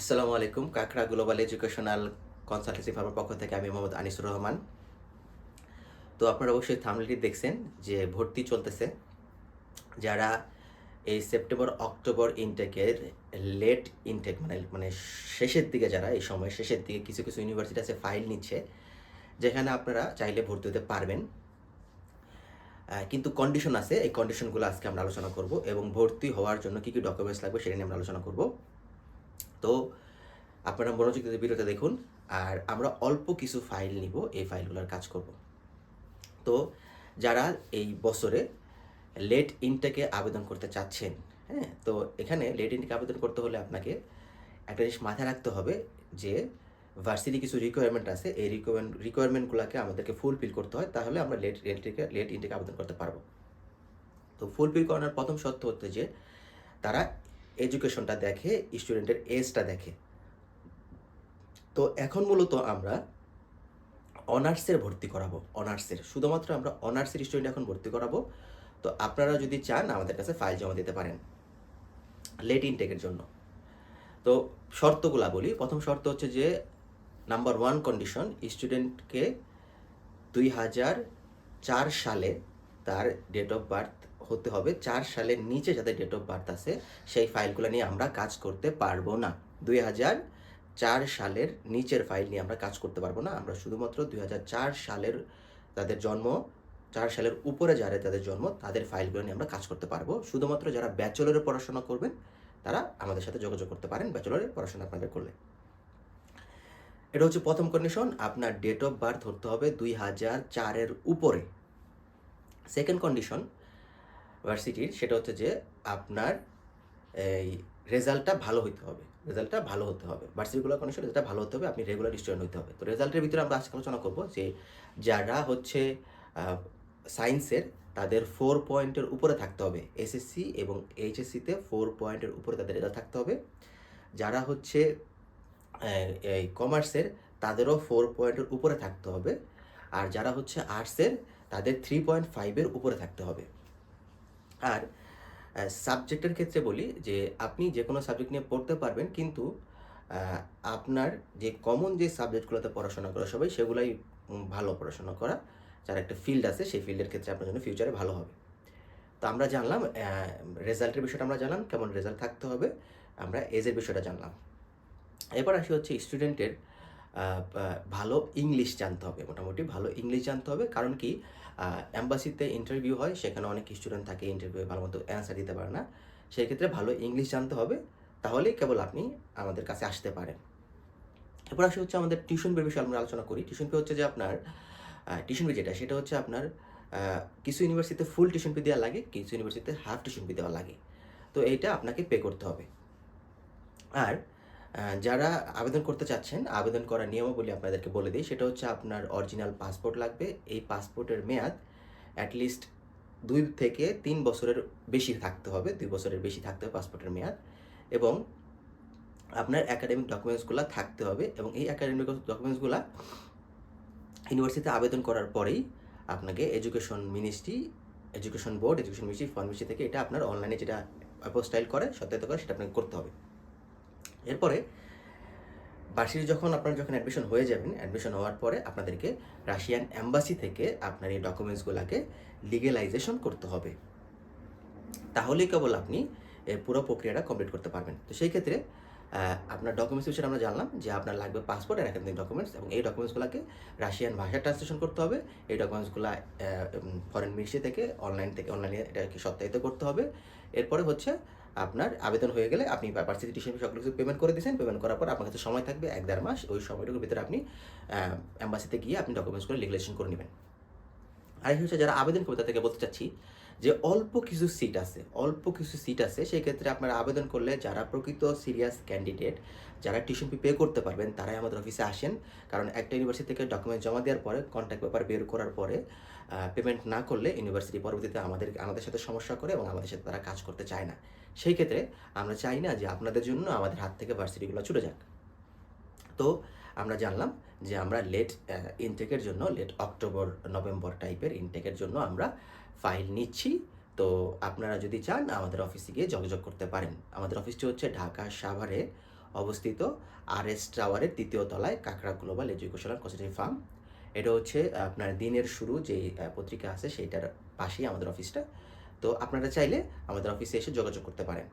আসসালামু আলাইকুম, কাকড়া গ্লোবাল এডুকেশনাল কনসালটেন্সি ফার্মের পক্ষ থেকে আমি মোহাম্মদ আনিসুর রহমান। তো আপনারা অবশ্যই থামলিটি দেখছেন যে ভর্তি চলতেছে। যারা এই সেপ্টেম্বর অক্টোবর ইনটেকের লেট ইনটেক মানে মানে শেষের দিকে যারা এই সময় শেষের দিকে কিছু কিছু ইউনিভার্সিটি আছে ফাইল নিচ্ছে, যেখানে আপনারা চাইলে ভর্তি হতে পারবেন। কিন্তু কন্ডিশন আছে, এই কন্ডিশনগুলো আজকে আমরা আলোচনা করব এবং ভর্তি হওয়ার জন্য কী কী ডকুমেন্টস লাগবে সেটা নিয়ে আমরা আলোচনা করব। তো আপনারা মনোযোগ দিয়ে ভিডিওটা দেখুন, আর আমরা অল্প কিছু ফাইল নিব, এই ফাইলগুলোর কাজ করব। তো যারা এই বছরে লেট ইনটেকে আবেদন করতে চাচ্ছেন হ্যাঁ তো এখানে লেট ইনটেকে আবেদন করতে হলে আপনাকে একটা জিনিস মাথায় রাখতে হবে যে ভার্সিটি কিছু রিকোয়ারমেন্ট আছে, এই রিকোয়ারমেন্ট রিকোয়ারমেন্টগুলোকে আমাদেরকে ফুলফিল করতে হয়, তাহলে আমরা লেট লেট লেট ইনটেকে আবেদন করতে পারব। তো ফুলফিল করানোর প্রথম শর্ত হচ্ছে যে তারা এডুকেশনটা দেখে স্টুডেন্টের এজটা দেখে। তো এখন মূলত আমরা অনার্সের ভর্তি করাবো অনার্সের শুধুমাত্র আমরা অনার্সের স্টুডেন্ট এখন ভর্তি করাবো। তো আপনারা যদি চান, আমাদের কাছে ফাইল জমা দিতে পারেন। লেট ইনটেকের জন্য। তো শর্তগুলা বলি। প্রথম শর্ত হচ্ছে যে নাম্বার ওয়ান কন্ডিশন স্টুডেন্টকে দুই হাজার চার সালে তার ডেট অফ বার্থ হতে হবে চার সালের নিচে যাদের ডেট অফ বার্থ আছে, সেই ফাইলগুলো নিয়ে আমরা কাজ করতে পারব না। দুই হাজার চার সালের নিচের ফাইল নিয়ে আমরা কাজ করতে পারব না। আমরা শুধুমাত্র দুই হাজার চার সালের তাদের জন্ম, চার সালের উপরে যারা তাদের জন্ম, তাদের ফাইলগুলো নিয়ে আমরা কাজ করতে পারব। শুধুমাত্র যারা ব্যাচেলরে পড়াশোনা করবেন, তারা আমাদের সাথে যোগাযোগ করতে পারেন ব্যাচেলরে পড়াশোনা আপনাদের করলে। এটা হচ্ছে প্রথম কন্ডিশন আপনার ডেট অফ বার্থ ধরতে হবে দুই হাজার চারের উপরে। সেকেন্ড কন্ডিশন ভার্সিটির সেটা হচ্ছে যে আপনার এই রেজাল্টটা ভালো হইতে হবে। রেজাল্টটা ভালো হতে হবে। ভার্সিটিগুলো কন্ডিশন রেজাল্টটা ভালো হতে হবে, আপনি রেগুলার স্টুডেন্ট হতে হবে। তো রেজাল্টের ভিতরে আমরা আজকে আলোচনা করব যে যারা হচ্ছে সায়েন্সের তাদের ফোর পয়েন্টের উপরে থাকতে হবে। এসএসসি এবং এইচএসসিতে ফোর পয়েন্টের উপরে তাদের রেজাল্ট থাকতে হবে। যারা হচ্ছে এই কমার্সের তাদেরও ফোর পয়েন্টের উপরে থাকতে হবে। আর যারা হচ্ছে আর্টসের তাদের থ্রি পয়েন্ট ফাইভের উপরে থাকতে হবে। আর সাবজেক্টের ক্ষেত্রে বলি যে, আপনি যে কোনো সাবজেক্ট নিয়ে পড়তে পারবেন, কিন্তু আপনার যে কমন যে সাবজেক্টগুলোতে পড়াশোনা করা সবাই, সেগুলাই ভালো পড়াশোনা করা, যার একটা ফিল্ড আছে, সেই ফিল্ডের ক্ষেত্রে আপনার জন্য ফিউচারে ভালো হবে। তো আমরা জানলাম রেজাল্টের বিষয়টা আমরা জানলাম, কেমন রেজাল্ট থাকতে হবে, আমরা এজের বিষয়টা জানলাম। এবার আসি হচ্ছে স্টুডেন্টের ভালো ইংলিশ জানতে হবে, মোটামুটি ভালো ইংলিশ জানতে হবে। কারণ কি অ্যাম্বাসিতে ইন্টারভিউ হয়, সেখানে অনেক স্টুডেন্ট থাকে ইন্টারভিউ ভালো মতো অ্যান্সার দিতে পারে না। সেই ক্ষেত্রে ভালো ইংলিশ জানতে হবে, তাহলেই কেবল আপনি আমাদের কাছে আসতে পারেন। এরপর আসে হচ্ছে আমাদের টিউশন ফির বিষয়ে আমরা আলোচনা করি। টিউশন ফি হচ্ছে যে আপনার টিউশন ফি যেটা, সেটা হচ্ছে আপনার কিছু ইউনিভার্সিটিতে ফুল টিউশন ফি দেওয়া লাগে, কিছু ইউনিভার্সিটিতে হাফ টিউশন ফি দেওয়া লাগে। তো এইটা আপনাকে পে করতে হবে। আর যারা আবেদন করতে চাচ্ছেন, আবেদন করার নিয়মাবলী আপনাদেরকে বলে দিই। সেটা হচ্ছে আপনার অরিজিনাল পাসপোর্ট লাগবে। এই পাসপোর্টের মেয়াদ অ্যাটলিস্ট দুই থেকে তিন বছরের বেশি থাকতে হবে। দুই বছরের বেশি থাকতে হবে পাসপোর্টের মেয়াদ। এবং আপনার একাডেমিক ডকুমেন্টসগুলো থাকতে হবে। এবং এই একাডেমিক ডকুমেন্টসগুলো ইউনিভার্সিটিতে আবেদন করার পরেই আপনাকে education ministry education board education ministry pharmacy থেকে এটা আপনার অনলাইনে যেটা স্টাইল করে, সত্যায়িত করে, সেটা আপনাকে করতে হবে। এরপরে বার্ষিক যখন আপনার যখন অ্যাডমিশন হয়ে যাবেন অ্যাডমিশন হওয়ার পরে আপনাদেরকে রাশিয়ান অ্যাম্বাসি থেকে আপনার এই ডকুমেন্টসগুলোকে লিগেলাইজেশন করতে হবে। তাহলেই কেবল আপনি এর পুরো প্রক্রিয়াটা কমপ্লিট করতে পারবেন। তো সেই ক্ষেত্রে আপনার ডকুমেন্টস বিষয়ে আমরা জানলাম যে আপনার লাগবে পাসপোর্ট আর একাডেমিক ডকুমেন্টস এবং এই ডকুমেন্টসগুলোকে রাশিয়ান ভাষায় ট্রান্সলেশন করতে হবে। এই ডকুমেন্টসগুলো ফরেন মিনিস্ট্রি থেকে অনলাইন থেকে অনলাইনে এটাকে সত্যায়িত করতে হবে। এরপরে হচ্ছে আপনার আবেদন হয়ে গেলে আপনি ভার্সিটি টিউশন সকল কিছু পেমেন্ট করে দিয়েছেন। পেমেন্ট করার পর আপনার কাছে সময় থাকবে এক দেড় মাস। ওই সময়টুকুর ভিতরে আপনি অ্যাম্বাসিতে গিয়ে আপনি ডকুমেন্টস করে লিগুলেশন করে নেবেন। আর হচ্ছে যারা আবেদন করবে, তাদেরকে বলতে চাচ্ছি যে অল্প কিছু সিট আছে, অল্প কিছু সিট আছে সেই ক্ষেত্রে আপনারা আবেদন করলে যারা প্রকৃত সিরিয়াস ক্যান্ডিডেট যারা টিউশন ফি পে করতে পারবেন, তারাই আমাদের অফিসে আসেন। কারণ একটা ইউনিভার্সিটি থেকে ডকুমেন্ট জমা দেওয়ার পরে কন্ট্যাক্ট পেপার বের করার পরে পেমেন্ট না করলে ইউনিভার্সিটি পরবর্তীতে আমাদের আমাদের সাথে সমস্যা করে এবং আমাদের সাথে তারা কাজ করতে চায় না। সেই ক্ষেত্রে আমরা চাই না যে আপনাদের জন্য আমাদের হাত থেকে ভার্সিটিগুলো ছুটে যাক। তো আমরা জানলাম যে আমরা লেট ইনটেকের জন্য লেট অক্টোবর নভেম্বর টাইপের ইনটেকের জন্য আমরা ফাইল নিচ্ছি। তো আপনারা যদি চান, আমাদের অফিসে গিয়ে যোগাযোগ করতে পারেন। আমাদের অফিসটি হচ্ছে ঢাকা সাভারে অবস্থিত আর এস টাওয়ারের তৃতীয় তলায় কাকড়া গ্লোবাল এডুকেশনাল কনসালটেন্সি ফার্ম এটা হচ্ছে আপনার দিনের শুরু, যে পত্রিকা আছে সেইটার পাশেই আমাদের অফিসটা তো আপনারা চাইলে আমাদের অফিসে এসে যোগাযোগ করতে পারেন।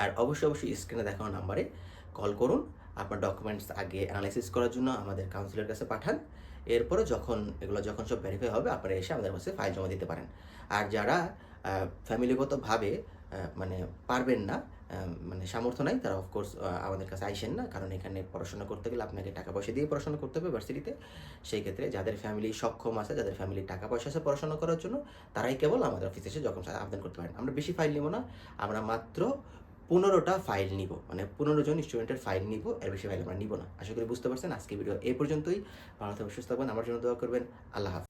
আর অবশ্যই অবশ্যই স্ক্রিনে দেখানো নাম্বারে কল করুন। আপনার ডকুমেন্টস আগে অ্যানালাইসিস করার জন্য আমাদের কাউন্সিলের কাছে পাঠান। এরপরে যখন এগুলো যখন সব ভেরিফাই হবে, আপনারা এসে আমাদের কাছে ফাইল জমা দিতে পারেন। আর যারা ফ্যামিলিগতভাবে মানে পারবেন না মানে সামর্থ্য নাই, তারা অফকোর্স আমাদের কাছে আইসেন না। কারণ এখানে পড়াশোনা করতে গেলে আপনাকে টাকা পয়সা দিয়ে পড়াশোনা করতে হবে ভার্সিটিতে সেই ক্ষেত্রে যাদের ফ্যামিলি সক্ষম আছে, যাদের ফ্যামিলি টাকা পয়সা আছে পড়াশোনা করার জন্য, তারাই কেবল আমাদের অফিসে এসে যখন আবেদন করতে পারেন। আমরা বেশি ফাইল নিব না। আমরা মাত্র পনেরোটা ফাইল নিব। মানে পনেরো জন স্টুডেন্টের ফাইল নিব, এর বেশি ফাইল আমরা নিব না। আশা করি বুঝতে পারছেন। আজকে ভিডিও এ পর্যন্তই। ভালো থাকবেন, সুস্থ থাকবেন। আমার জন্য দোয়া করবেন। আল্লাহ হাফিজ।